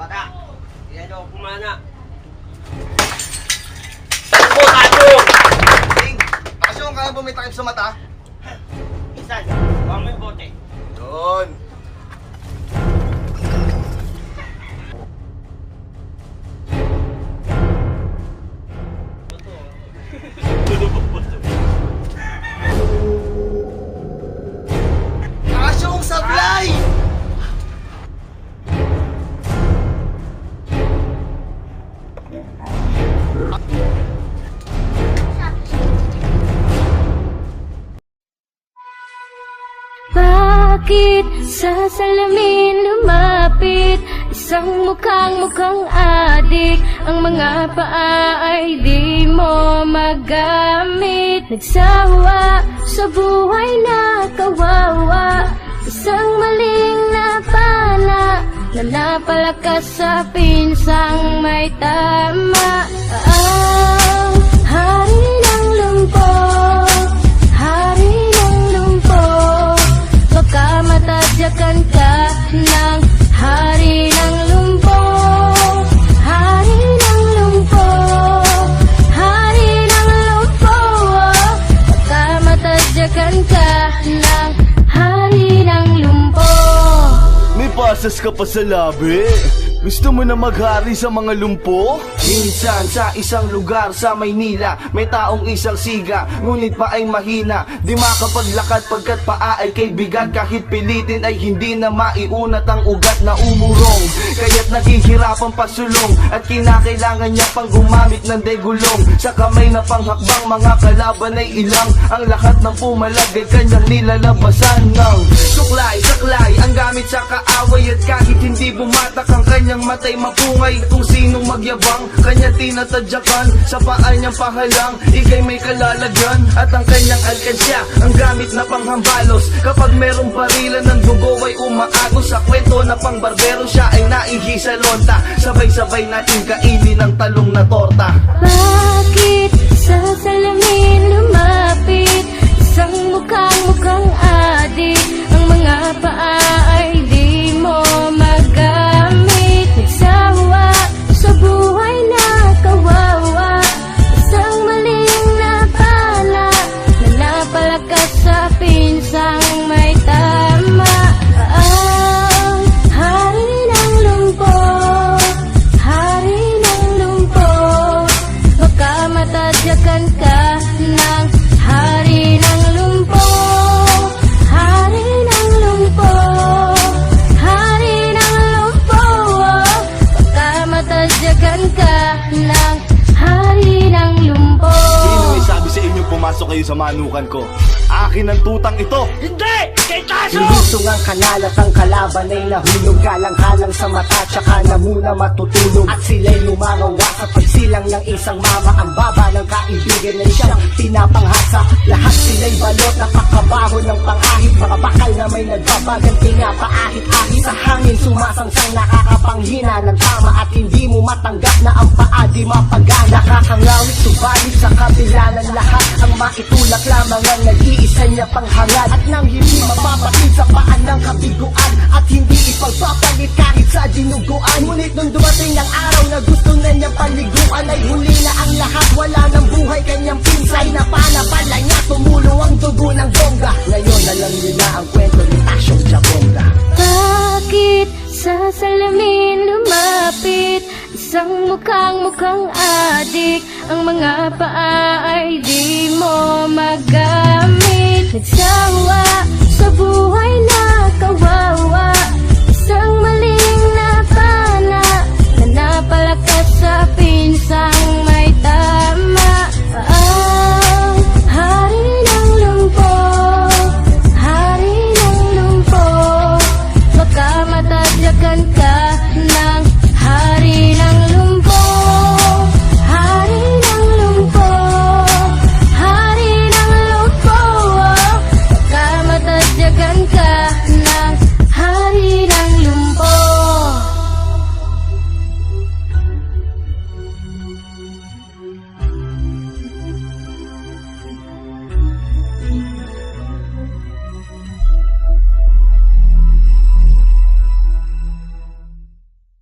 Bata, dia ada kumana. Asyong, kaya bumitakip sa mata? Isan, huwag mo yung bote. Yun. Sa salamin lumapit Isang mukhang mukhang adik. Ang mga paa ay di mo magamit. Nagsawa sa buhay na kawawa. Isang maling napana Na napalakas sa pinsang may tama matadyakan ka ng hari ng lumpok May pasas ka pa sa labi. Gusto mo na maghari sa mga lumpo? Minsan sa isang lugar sa Maynila May taong isang siga, ngunit pa ay mahina. Di makapaglakad pagkat paa ay kay bigat Kahit pilitin ay hindi na maiunat ang ugat na umurong. Kaya't naghihirapan pasulong At kinakailangan niya pang gumamit ng degulong. Sa kamay na panghakbang mga kalaban ay ilang. Ang lahat ng pumalag ay kanyang nilalabasan ng Suklay, saklay, ang gamit sa kaaway At kahit hindi bumatak ang kanyang matay mapungay Kung sinong magyabang, kanya tinatadyakan. Sa paa niyang pahalang, ikay may kalalagyan. At ang kanyang alkansya, ang gamit na panghambalos. Kapag merong barilan ng dugo ay umaagos Sa kwento na pang barbero siya ay naihi sa lonta. Sabay-sabay natin kainin ang talong na torta. Bakit sa salamin lumapit? Isang mukhang mukhang adik Ang mga paa pumasok kayo sa manukan ko? Akin ang tutang ito! Hindi! Kay Taso! Ilusong ang kanal at ang kalaban ay nahulog Galang-halang sa mata tsaka na muna matutulog At sila'y lumangawa sa pagsilang ng isang mama Ang baba ng kaibigan ay siyang pinapanghasa Lahat sila'y balot na kakabaho ng pangahit Mga bakal na may nagbabagang pinapaahit-ahit Sa hangin sumasangsang nakakapanghina ng tama At hindi mo matanggap na ang paa di mapagana. Nakakangawit subalit sa kabila ng lahat Ang maitulak lamang ang nag-iisa niya panghangad At nang hindi mapapatid sa paan ng kabiguan At hindi ipagpapalit kahit sa dinuguan. Ngunit nung dumating ang araw na gusto na niyang paliguan salamin lumapit. Isang mukhang mukhang adik Ang mga paa ay di mo magamit